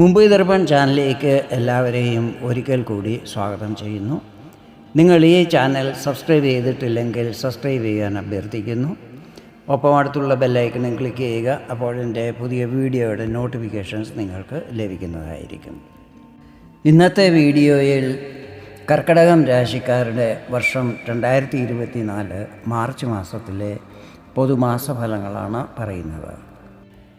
മുംബൈ ദർപ്പൺ ചാനലിലേക്ക് എല്ലാവരെയും ഒരിക്കൽ കൂടി സ്വാഗതം ചെയ്യുന്നു. നിങ്ങൾ ഈ ചാനൽ സബ്സ്ക്രൈബ് ചെയ്തിട്ടില്ലെങ്കിൽ സബ്സ്ക്രൈബ് ചെയ്യാൻ അഭ്യർത്ഥിക്കുന്നു. ഒപ്പം അടുത്തുള്ള ബെല്ലൈക്കണും ക്ലിക്ക് ചെയ്യുക അപ്പോൾ എന്റെ പുതിയ വീഡിയോയുടെ നോട്ടിഫിക്കേഷൻസ് നിങ്ങൾക്ക് ലഭിക്കുന്നതായിരിക്കും. ഇന്നത്തെ വീഡിയോയിൽ കർക്കടകം രാശിക്കാരുടെ വർഷം രണ്ടായിരത്തി ഇരുപത്തി നാല് മാർച്ച് മാസത്തിലെ പൊതുമാസ ഫലങ്ങളാണ് പറയുന്നത്.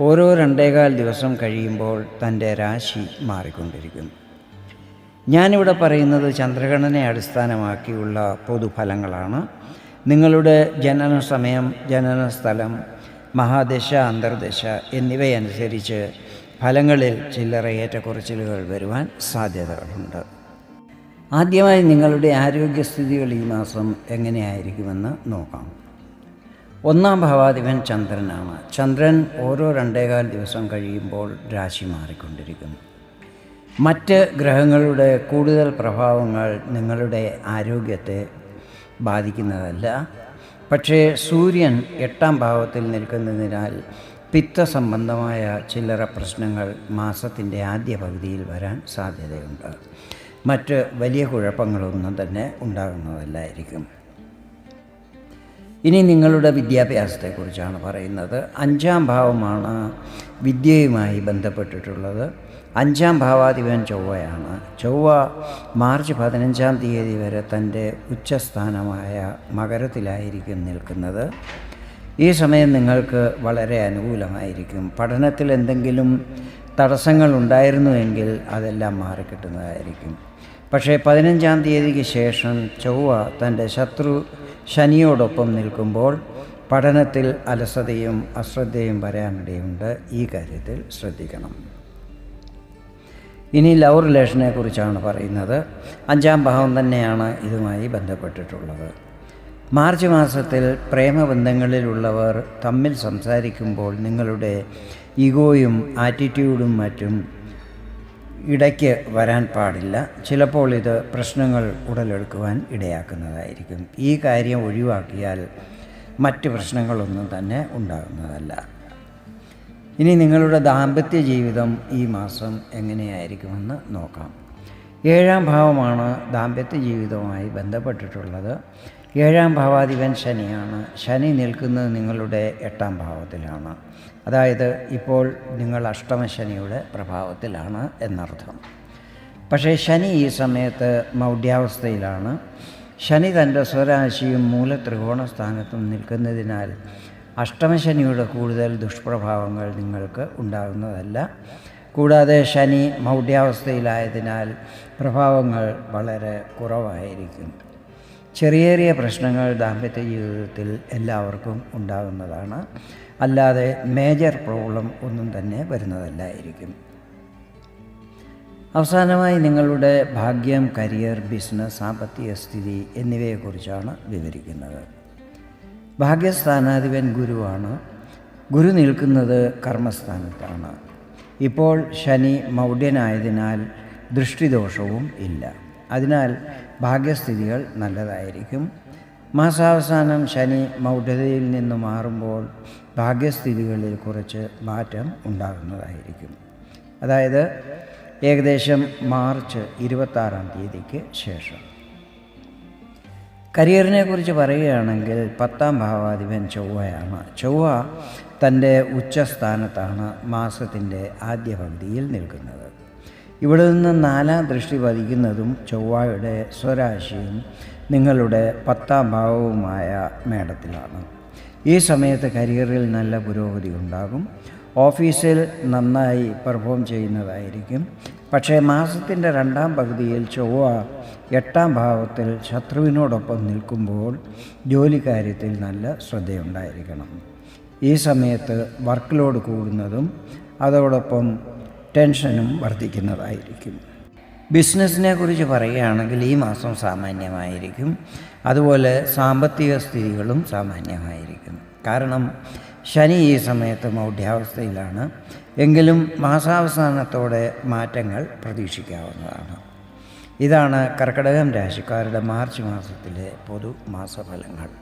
ഓരോ രണ്ടേകാൽ ദിവസം കഴിയുമ്പോൾ തന്റെ രാശി മാറിക്കൊണ്ടിരിക്കും ഞാനിവിടെ പറയുന്നത് ചന്ദ്രഗണനെ അടിസ്ഥാനമാക്കിയുള്ള പൊതുഫലങ്ങളാണ്. നിങ്ങളുടെ ജനന സമയം ജനന സ്ഥലം മഹാദശ അന്തർദശ എന്നിവയനുസരിച്ച് ഫലങ്ങളിൽ ചില്ലറ ഏറ്റക്കുറച്ചിലുകൾ വരുവാൻ സാധ്യതകളുണ്ട്. ആദ്യമായി നിങ്ങളുടെ ആരോഗ്യസ്ഥിതികൾ ഈ മാസം എങ്ങനെയായിരിക്കുമെന്ന് നോക്കാം. ഒന്നാം ഭാവാധിപൻ ചന്ദ്രനാണ് ചന്ദ്രൻ ഓരോ രണ്ടേകാൽ ദിവസം കഴിയുമ്പോൾ രാശി മാറിക്കൊണ്ടിരിക്കുന്നു. മറ്റ് ഗ്രഹങ്ങളുടെ കൂടുതൽ പ്രഭാവങ്ങൾ നിങ്ങളുടെ ആരോഗ്യത്തെ ബാധിക്കുന്നതല്ല. പക്ഷേ സൂര്യൻ എട്ടാം ഭാവത്തിൽ നിൽക്കുന്നതിനാൽ പിത്ത സംബന്ധമായ ചില്ലറ പ്രശ്നങ്ങൾ മാസത്തിന്റെ ആദ്യ പകുതിയിൽ വരാൻ സാധ്യതയുണ്ട്. മറ്റ് വലിയ കുഴപ്പങ്ങളൊന്നും തന്നെ ഉണ്ടാകുന്നതല്ലായിരിക്കും. ഇനി നിങ്ങളുടെ വിദ്യാഭ്യാസത്തെക്കുറിച്ചാണ് പറയുന്നത്. അഞ്ചാം ഭാവമാണ് വിദ്യയുമായി ബന്ധപ്പെട്ടിട്ടുള്ളത്. അഞ്ചാം ഭാവാധിപൻ ചൊവ്വയാണ്. ചൊവ്വ മാർച്ച് പതിനഞ്ചാം തീയതി വരെ തന്റെ ഉച്ചസ്ഥാനമായ മകരത്തിലായിരിക്കും നിൽക്കുന്നത്. ഈ സമയം നിങ്ങൾക്ക് വളരെ അനുകൂലമായിരിക്കും. പഠനത്തിൽ എന്തെങ്കിലും തടസ്സങ്ങൾ ഉണ്ടായിരുന്നുവെങ്കിൽ അതെല്ലാം മാറിക്കിട്ടുന്നതായിരിക്കും. പക്ഷേ പതിനഞ്ചാം തീയതിക്ക് ശേഷം ചൊവ്വ തന്റെ ശത്രു ശനിയോടൊപ്പം നിൽക്കുമ്പോൾ പഠനത്തിൽ അലസതയും അശ്രദ്ധയും വരാനിടയുണ്ട്. ഈ കാര്യത്തിൽ ശ്രദ്ധിക്കണം. ഇനി ലവ് റിലേഷനെ കുറിച്ചാണ് പറയുന്നത്. അഞ്ചാം ഭാവം തന്നെയാണ് ഇതുമായി ബന്ധപ്പെട്ടിട്ടുള്ളത്. മാർച്ച് മാസത്തിൽ പ്രേമബന്ധങ്ങളിലുള്ളവർ തമ്മിൽ സംസാരിക്കുമ്പോൾ നിങ്ങളുടെ ഈഗോയും ആറ്റിറ്റ്യൂഡും മറ്റും ഇടയ്ക്ക് വരാൻ പാടില്ല. ചിലപ്പോൾ ഇത് പ്രശ്നങ്ങൾ ഉടലെടുക്കുവാൻ ഇടയാക്കുന്നതായിരിക്കും. ഈ കാര്യം ഒഴിവാക്കിയാൽ മറ്റ് പ്രശ്നങ്ങളൊന്നും തന്നെ ഉണ്ടാകുന്നതല്ല. ഇനി നിങ്ങളുടെ ദാമ്പത്യ ജീവിതം ഈ മാസം എങ്ങനെയായിരിക്കുമെന്ന് നോക്കാം. ഏഴാം ഭാവമാണ് ദാമ്പത്യ ജീവിതവുമായി ബന്ധപ്പെട്ടിട്ടുള്ളത്. ഏഴാം ഭാവാധിപൻ ശനിയാണ്. ശനി നിൽക്കുന്നത് നിങ്ങളുടെ എട്ടാം ഭാവത്തിലാണ്. അതായത് ഇപ്പോൾ നിങ്ങൾ അഷ്ടമശനിയുടെ പ്രഭാവത്തിലാണ് എന്നർത്ഥം. പക്ഷേ ശനി ഈ സമയത്ത് മൗഢ്യാവസ്ഥയിലാണ്. ശനി തന്റെ സ്വരാശിയും മൂല ത്രികോണ സ്ഥാനത്തും നിൽക്കുന്നതിനാൽ അഷ്ടമശനിയുടെ കൂടുതൽ ദുഷ്പ്രഭാവങ്ങൾ നിങ്ങൾക്ക് ഉണ്ടാകുന്നതല്ല. കൂടാതെ ശനി മൗഢ്യാവസ്ഥയിലായതിനാൽ പ്രഭാവങ്ങൾ വളരെ കുറവായിരിക്കും. ചെറിയ ചെറിയ പ്രശ്നങ്ങൾ ദാമ്പത്യ ജീവിതത്തിൽ എല്ലാവർക്കും ഉണ്ടാകുന്നതാണ്. അല്ലാതെ മേജർ പ്രോബ്ലം ഒന്നും തന്നെ വരുന്നതല്ലായിരിക്കും. അവസാനമായി നിങ്ങളുടെ ഭാഗ്യം കരിയർ ബിസിനസ് സാമ്പത്തിക സ്ഥിതി എന്നിവയെക്കുറിച്ചാണ് വിവരിക്കുന്നത്. ഭാഗ്യസ്ഥാനാധിപൻ ഗുരുവാണ്. ഗുരു നിൽക്കുന്നത് കർമ്മസ്ഥാനത്താണ്. ഇപ്പോൾ ശനി മൗഢ്യനായതിനാൽ ദൃഷ്ടിദോഷവും ഇല്ല. അതിനാൽ ഭാഗ്യസ്ഥിതികൾ നല്ലതായിരിക്കും. മാസാവസാനം ശനി മൗഢതയിൽ നിന്ന് മാറുമ്പോൾ ഭാഗ്യസ്ഥിതികളിൽ കുറച്ച് മാറ്റം ഉണ്ടാകുന്നതായിരിക്കും. അതായത് ഏകദേശം മാർച്ച് ഇരുപത്താറാം തീയതിക്ക് ശേഷം. കരിയറിനെ കുറിച്ച് പറയുകയാണെങ്കിൽ പത്താം ഭാവാധിപൻ ചൊവ്വയാണ്. ചൊവ്വ തന്റെ ഉച്ചസ്ഥാനത്താണ് മാസത്തിന്റെ ആദ്യ പകുതിയിൽ നിൽക്കുന്നത്. ഇവിടെ നിന്ന് നാലാം ദൃഷ്ടി പതിക്കുന്നതും ചൊവ്വയുടെ സ്വരാശിയും നിങ്ങളുടെ പത്താം ഭാവവുമായ മേടത്തിലാണ്. ഈ സമയത്ത് കരിയറിൽ നല്ല പുരോഗതി ഉണ്ടാകും. ഓഫീസിൽ നന്നായി പെർഫോം ചെയ്യുന്നതായിരിക്കും. പക്ഷേ മാസത്തിന്റെ രണ്ടാം പകുതിയിൽ ചൊവ്വ എട്ടാം ഭാവത്തിൽ ശത്രുവിനോടൊപ്പം നിൽക്കുമ്പോൾ ജോലിക്കാര്യത്തിൽ നല്ല ശ്രദ്ധയുണ്ടായിരിക്കണം. ഈ സമയത്ത് വർക്ക് ലോഡ് കൂടുന്നതും അതോടൊപ്പം ടെൻഷനും വർദ്ധിക്കുന്നതായിരിക്കും. ബിസിനസ്സിനെ കുറിച്ച് പറയുകയാണെങ്കിൽ ഈ മാസം സാമാന്യമായിരിക്കും. അതുപോലെ സാമ്പത്തിക സ്ഥിതികളും സാമാന്യമായിരിക്കും. കാരണം ശനി ഈ സമയത്ത് മൗഢ്യാവസ്ഥയിലാണ്. എങ്കിലും മാസാവസാനത്തോടെ മാറ്റങ്ങൾ പ്രതീക്ഷിക്കാവുന്നതാണ്. ഇതാണ് കർക്കിടകം രാശിക്കാരുടെ മാർച്ച് മാസത്തിലെ പൊതു മാസഫലങ്ങൾ